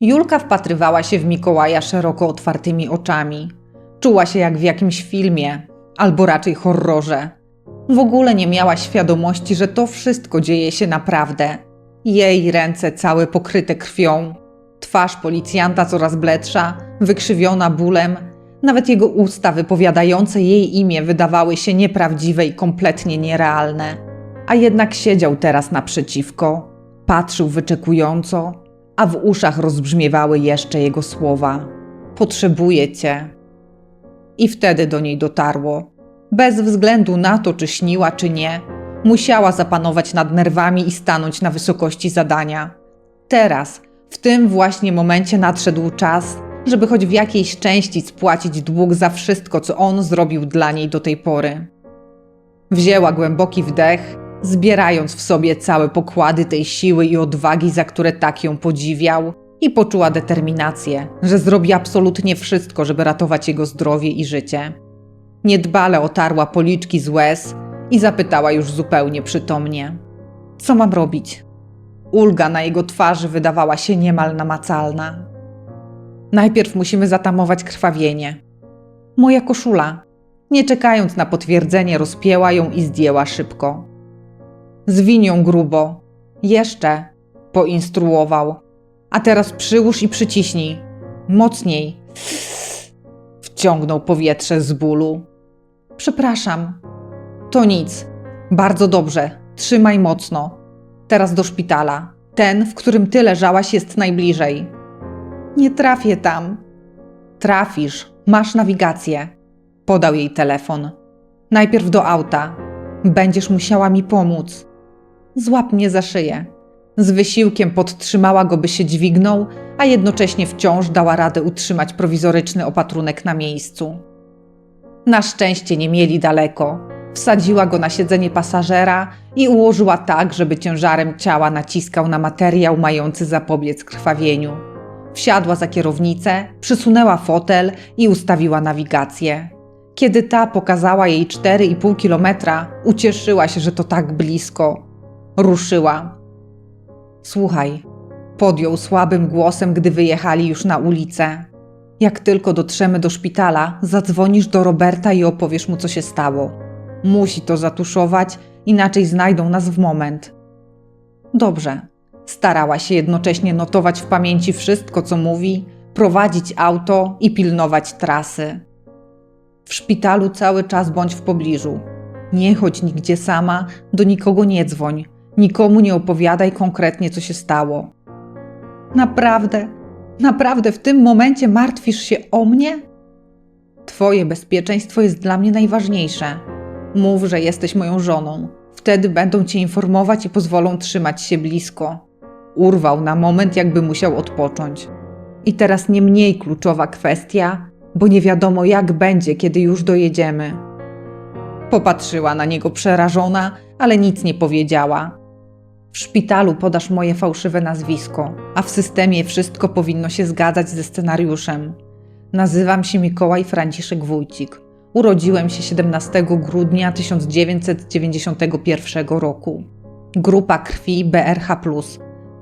Julka wpatrywała się w Mikołaja szeroko otwartymi oczami. Czuła się jak w jakimś filmie, albo raczej horrorze. W ogóle nie miała świadomości, że to wszystko dzieje się naprawdę. Jej ręce całe pokryte krwią, twarz policjanta coraz bledsza, wykrzywiona bólem. Nawet jego usta wypowiadające jej imię wydawały się nieprawdziwe i kompletnie nierealne. A jednak siedział teraz naprzeciwko, patrzył wyczekująco, a w uszach rozbrzmiewały jeszcze jego słowa: Potrzebuję cię. I wtedy do niej dotarło. Bez względu na to, czy śniła, czy nie, musiała zapanować nad nerwami i stanąć na wysokości zadania. Teraz, w tym właśnie momencie nadszedł czas, żeby choć w jakiejś części spłacić dług za wszystko, co on zrobił dla niej do tej pory. Wzięła głęboki wdech, zbierając w sobie całe pokłady tej siły i odwagi, za które tak ją podziwiał, i poczuła determinację, że zrobi absolutnie wszystko, żeby ratować jego zdrowie i życie. Niedbale otarła policzki z łez i zapytała już zupełnie przytomnie: Co mam robić? Ulga na jego twarzy wydawała się niemal namacalna. Najpierw musimy zatamować krwawienie. Moja koszula. Nie czekając na potwierdzenie, rozpięła ją i zdjęła szybko. Zwiń ją grubo. Jeszcze, poinstruował. A teraz przyłóż i przyciśnij. Mocniej. Wciągnął powietrze z bólu. Przepraszam. To nic. Bardzo dobrze. Trzymaj mocno. Teraz do szpitala. Ten, w którym ty leżałaś, jest najbliżej. Nie trafię tam. Trafisz. Masz nawigację. Podał jej telefon. Najpierw do auta. Będziesz musiała mi pomóc. Złap mnie za szyję. Z wysiłkiem podtrzymała go, by się dźwignął, a jednocześnie wciąż dała radę utrzymać prowizoryczny opatrunek na miejscu. Na szczęście nie mieli daleko. Wsadziła go na siedzenie pasażera i ułożyła tak, żeby ciężarem ciała naciskał na materiał mający zapobiec krwawieniu. Wsiadła za kierownicę, przysunęła fotel i ustawiła nawigację. Kiedy ta pokazała jej 4,5 kilometra, ucieszyła się, że to tak blisko. Ruszyła. Słuchaj, podjął słabym głosem, gdy wyjechali już na ulicę. Jak tylko dotrzemy do szpitala, zadzwonisz do Roberta i opowiesz mu, co się stało. Musi to zatuszować, inaczej znajdą nas w moment. Dobrze. Starała się jednocześnie notować w pamięci wszystko, co mówi, prowadzić auto i pilnować trasy. W szpitalu cały czas bądź w pobliżu. Nie chodź nigdzie sama, do nikogo nie dzwoń, nikomu nie opowiadaj konkretnie, co się stało. Naprawdę, naprawdę w tym momencie martwisz się o mnie? Twoje bezpieczeństwo jest dla mnie najważniejsze. Mów, że jesteś moją żoną. Wtedy będą cię informować i pozwolą trzymać się blisko. Urwał na moment, jakby musiał odpocząć. I teraz nie mniej kluczowa kwestia, bo nie wiadomo jak będzie, kiedy już dojedziemy. Popatrzyła na niego przerażona, ale nic nie powiedziała. W szpitalu podasz moje fałszywe nazwisko, a w systemie wszystko powinno się zgadzać ze scenariuszem. Nazywam się Mikołaj Franciszek Wójcik. Urodziłem się 17 grudnia 1991 roku. Grupa krwi BRH.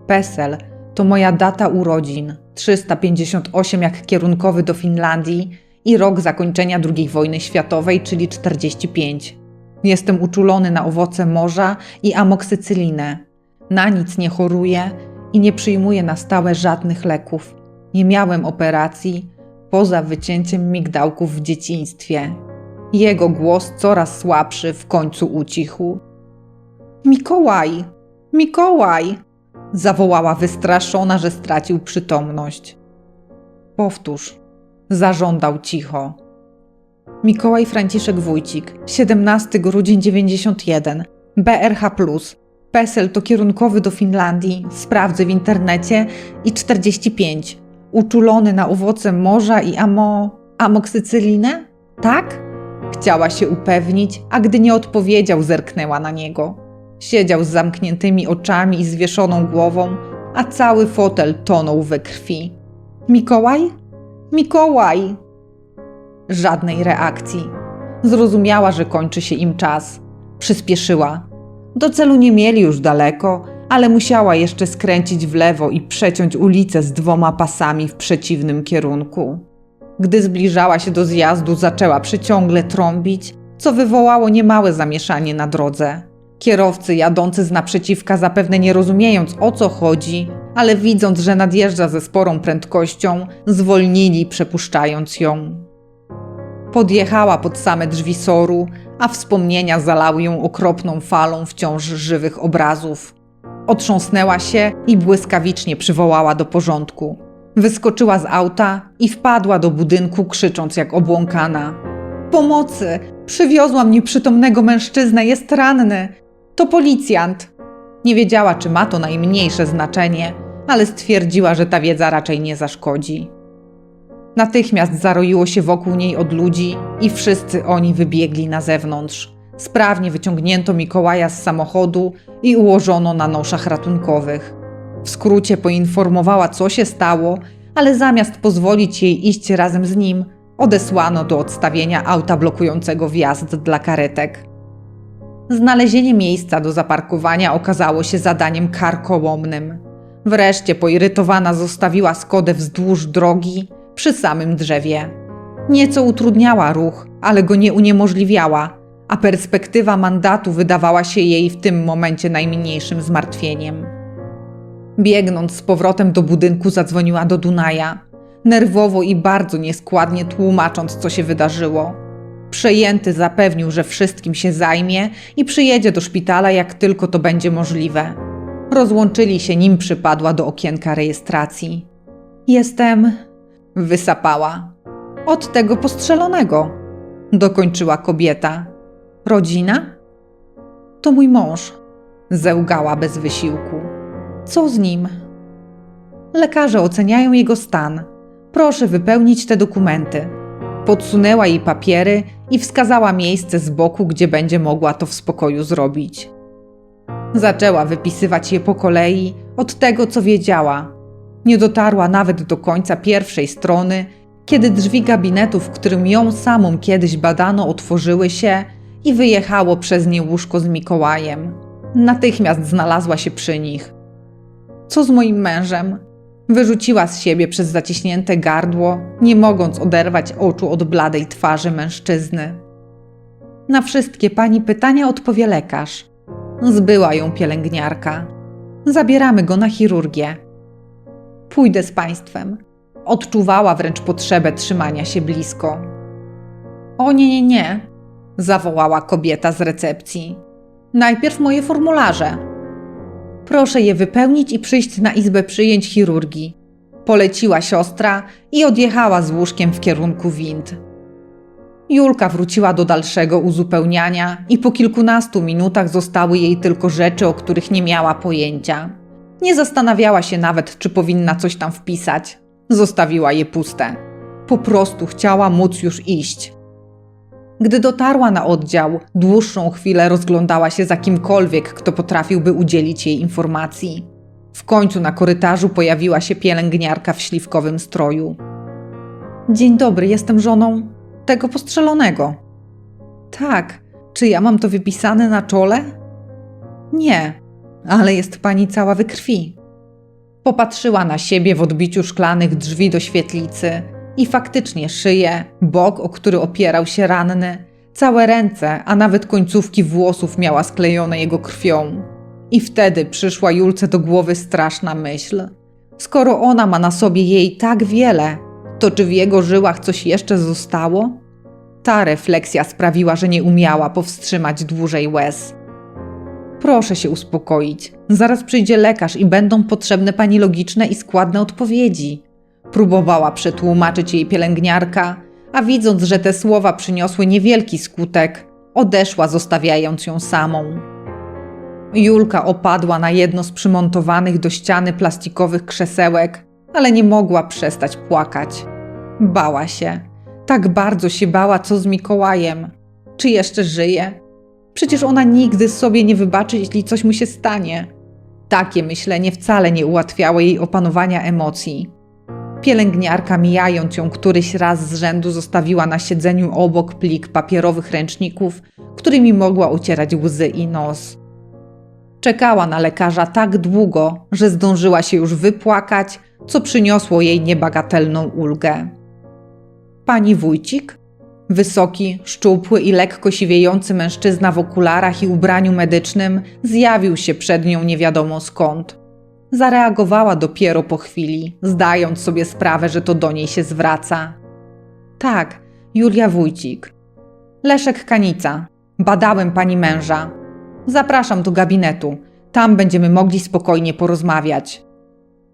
PESEL to moja data urodzin 358 jak kierunkowy do Finlandii i rok zakończenia II wojny światowej, czyli 45. Jestem uczulony na owoce morza i amoksycylinę. Na nic nie choruję i nie przyjmuję na stałe żadnych leków. Nie miałem operacji, poza wycięciem migdałków w dzieciństwie. Jego głos coraz słabszy w końcu ucichł. Mikołaj! Mikołaj! zawołała wystraszona, że stracił przytomność. Powtórz, zażądał cicho. Mikołaj Franciszek Wójcik, 17 grudzień 91, BRH+, PESEL to kierunkowy do Finlandii, sprawdzę w internecie i 45. Uczulony na owoce morza i amo... amoksycylinę? Tak? Chciała się upewnić, a gdy nie odpowiedział, zerknęła na niego. Siedział z zamkniętymi oczami i zwieszoną głową, a cały fotel tonął we krwi. Mikołaj? Mikołaj! Żadnej reakcji. Zrozumiała, że kończy się im czas. Przyspieszyła. Do celu nie mieli już daleko, ale musiała jeszcze skręcić w lewo i przeciąć ulicę z dwoma pasami w przeciwnym kierunku. Gdy zbliżała się do zjazdu, zaczęła przeciągle trąbić, co wywołało niemałe zamieszanie na drodze. Kierowcy jadący z naprzeciwka zapewne nie rozumiejąc o co chodzi, ale widząc, że nadjeżdża ze sporą prędkością, zwolnili, przepuszczając ją. Podjechała pod same drzwi soru, a wspomnienia zalały ją okropną falą wciąż żywych obrazów. Otrząsnęła się i błyskawicznie przywołała do porządku. Wyskoczyła z auta i wpadła do budynku, krzycząc jak obłąkana. Pomocy! Przywiozłam nieprzytomnego mężczyznę, jest ranny. To policjant. Nie wiedziała, czy ma to najmniejsze znaczenie, ale stwierdziła, że ta wiedza raczej nie zaszkodzi. Natychmiast zaroiło się wokół niej od ludzi i wszyscy oni wybiegli na zewnątrz. Sprawnie wyciągnięto Mikołaja z samochodu i ułożono na noszach ratunkowych. W skrócie poinformowała, co się stało, ale zamiast pozwolić jej iść razem z nim, odesłano do odstawienia auta blokującego wjazd dla karetek. Znalezienie miejsca do zaparkowania okazało się zadaniem karkołomnym. Wreszcie poirytowana zostawiła Skodę wzdłuż drogi przy samym drzewie. Nieco utrudniała ruch, ale go nie uniemożliwiała, a perspektywa mandatu wydawała się jej w tym momencie najmniejszym zmartwieniem. Biegnąc z powrotem do budynku, zadzwoniła do Dunaja, nerwowo i bardzo nieskładnie tłumacząc, co się wydarzyło. Przejęty zapewnił, że wszystkim się zajmie i przyjedzie do szpitala, jak tylko to będzie możliwe. Rozłączyli się, nim przypadła do okienka rejestracji. Jestem. Wysapała. Od tego postrzelonego, dokończyła kobieta. Rodzina? To mój mąż, zełgała bez wysiłku. Co z nim? Lekarze oceniają jego stan. Proszę wypełnić te dokumenty. Podsunęła jej papiery i wskazała miejsce z boku, gdzie będzie mogła to w spokoju zrobić. Zaczęła wypisywać je po kolei od tego, co wiedziała. Nie dotarła nawet do końca pierwszej strony, kiedy drzwi gabinetu, w którym ją samą kiedyś badano, otworzyły się i wyjechało przez nie łóżko z Mikołajem. Natychmiast znalazła się przy nich. Co z moim mężem? Wyrzuciła z siebie przez zaciśnięte gardło, nie mogąc oderwać oczu od bladej twarzy mężczyzny. Na wszystkie pani pytania odpowie lekarz. Zbyła ją pielęgniarka. Zabieramy go na chirurgię. Pójdę z państwem. Odczuwała wręcz potrzebę trzymania się blisko. O nie, nie, nie, zawołała kobieta z recepcji. Najpierw moje formularze. Proszę je wypełnić i przyjść na izbę przyjęć chirurgii. Poleciła siostra i odjechała z łóżkiem w kierunku wind. Julka wróciła do dalszego uzupełniania i po kilkunastu minutach zostały jej tylko rzeczy, o których nie miała pojęcia. Nie zastanawiała się nawet, czy powinna coś tam wpisać. Zostawiła je puste. Po prostu chciała móc już iść. Gdy dotarła na oddział, dłuższą chwilę rozglądała się za kimkolwiek, kto potrafiłby udzielić jej informacji. W końcu na korytarzu pojawiła się pielęgniarka w śliwkowym stroju. Dzień dobry, jestem żoną tego postrzelonego. Tak, czy ja mam to wypisane na czole? Nie, ale jest pani cała we krwi. Popatrzyła na siebie w odbiciu szklanych drzwi do świetlicy i faktycznie szyję, bok, o który opierał się ranny, całe ręce, a nawet końcówki włosów miała sklejone jego krwią. I wtedy przyszła Julce do głowy straszna myśl. Skoro ona ma na sobie jej tak wiele, to czy w jego żyłach coś jeszcze zostało? Ta refleksja sprawiła, że nie umiała powstrzymać dłużej łez. Proszę się uspokoić. Zaraz przyjdzie lekarz i będą potrzebne pani logiczne i składne odpowiedzi. Próbowała przetłumaczyć jej pielęgniarka, a widząc, że te słowa przyniosły niewielki skutek, odeszła, zostawiając ją samą. Julka opadła na jedno z przymontowanych do ściany plastikowych krzesełek, ale nie mogła przestać płakać. Bała się. Tak bardzo się bała, co z Mikołajem. Czy jeszcze żyje? Przecież ona nigdy sobie nie wybaczy, jeśli coś mu się stanie. Takie myślenie wcale nie ułatwiało jej opanowania emocji. Pielęgniarka, mijając ją któryś raz z rzędu, zostawiła na siedzeniu obok plik papierowych ręczników, którymi mogła ucierać łzy i nos. Czekała na lekarza tak długo, że zdążyła się już wypłakać, co przyniosło jej niebagatelną ulgę. Pani Wójcik? Wysoki, szczupły i lekko siwiejący mężczyzna w okularach i ubraniu medycznym zjawił się przed nią nie wiadomo skąd. Zareagowała dopiero po chwili, zdając sobie sprawę, że to do niej się zwraca. Tak, Julia Wójcik. Leszek Kanica. Badałem pani męża. Zapraszam do gabinetu. Tam będziemy mogli spokojnie porozmawiać.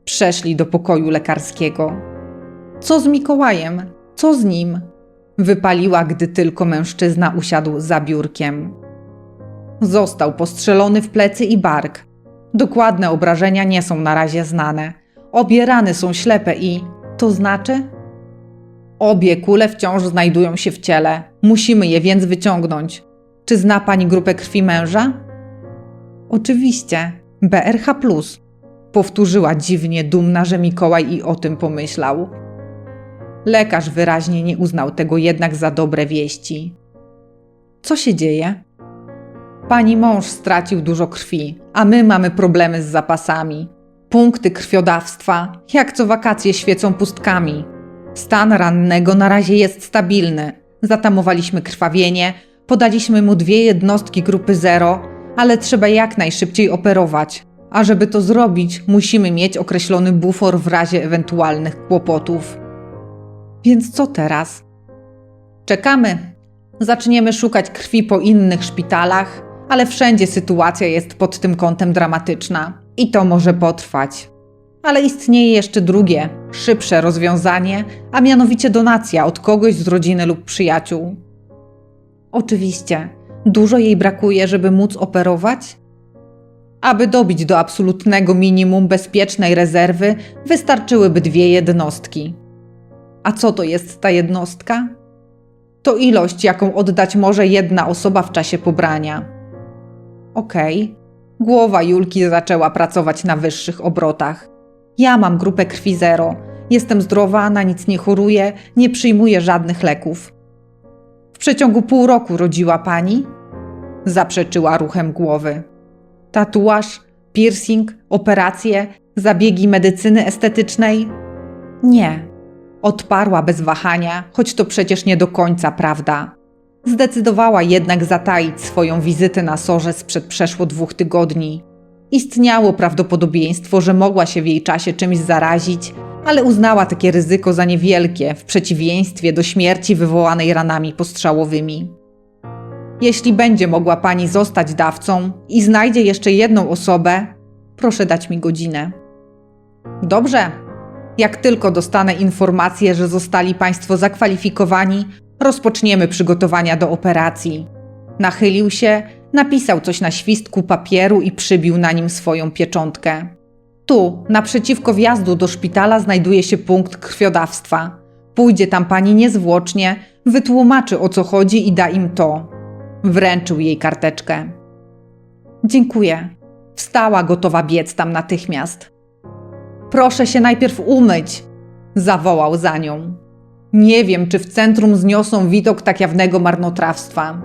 Przeszli do pokoju lekarskiego. Co z Mikołajem? Co z nim? Wypaliła, gdy tylko mężczyzna usiadł za biurkiem. Został postrzelony w plecy i bark. Dokładne obrażenia nie są na razie znane. Obie rany są ślepe i. To znaczy? Obie kule wciąż znajdują się w ciele. Musimy je więc wyciągnąć. Czy zna pani grupę krwi męża? Oczywiście. BRH. Powtórzyła dziwnie, dumna, że Mikołaj i o tym pomyślał. Lekarz wyraźnie nie uznał tego jednak za dobre wieści. Co się dzieje? Pani mąż stracił dużo krwi, a my mamy problemy z zapasami. Punkty krwiodawstwa, jak co wakacje, świecą pustkami. Stan rannego na razie jest stabilny. Zatamowaliśmy krwawienie, podaliśmy mu dwie jednostki grupy 0, ale trzeba jak najszybciej operować. A żeby to zrobić, musimy mieć określony bufor w razie ewentualnych kłopotów. Więc co teraz? Czekamy. Zaczniemy szukać krwi po innych szpitalach, ale wszędzie sytuacja jest pod tym kątem dramatyczna i to może potrwać. Ale istnieje jeszcze drugie, szybsze rozwiązanie, a mianowicie donacja od kogoś z rodziny lub przyjaciół. Oczywiście, dużo jej brakuje, żeby móc operować? Aby dobić do absolutnego minimum bezpiecznej rezerwy, wystarczyłyby dwie jednostki. A co to jest ta jednostka? To ilość, jaką oddać może jedna osoba w czasie pobrania. Okej. Głowa Julki zaczęła pracować na wyższych obrotach. Ja mam grupę krwi zero. Jestem zdrowa, na nic nie choruję, nie przyjmuję żadnych leków. W przeciągu pół roku rodziła pani? Zaprzeczyła ruchem głowy. Tatuaż, piercing, operacje, zabiegi medycyny estetycznej? Nie. Odparła bez wahania, choć to przecież nie do końca prawda. Zdecydowała jednak zataić swoją wizytę na sorze sprzed przeszło dwóch tygodni. Istniało prawdopodobieństwo, że mogła się w jej czasie czymś zarazić, ale uznała takie ryzyko za niewielkie w przeciwieństwie do śmierci wywołanej ranami postrzałowymi. Jeśli będzie mogła pani zostać dawcą i znajdzie jeszcze jedną osobę, proszę dać mi godzinę. Dobrze. Jak tylko dostanę informację, że zostali państwo zakwalifikowani, rozpoczniemy przygotowania do operacji. Nachylił się, napisał coś na świstku papieru i przybił na nim swoją pieczątkę. Tu, naprzeciwko wjazdu do szpitala, znajduje się punkt krwiodawstwa. Pójdzie tam pani niezwłocznie, wytłumaczy o co chodzi i da im to. Wręczył jej karteczkę. Dziękuję. Wstała gotowa biec tam natychmiast. Proszę się najpierw umyć, zawołał za nią. Nie wiem, czy w centrum zniosą widok tak jawnego marnotrawstwa.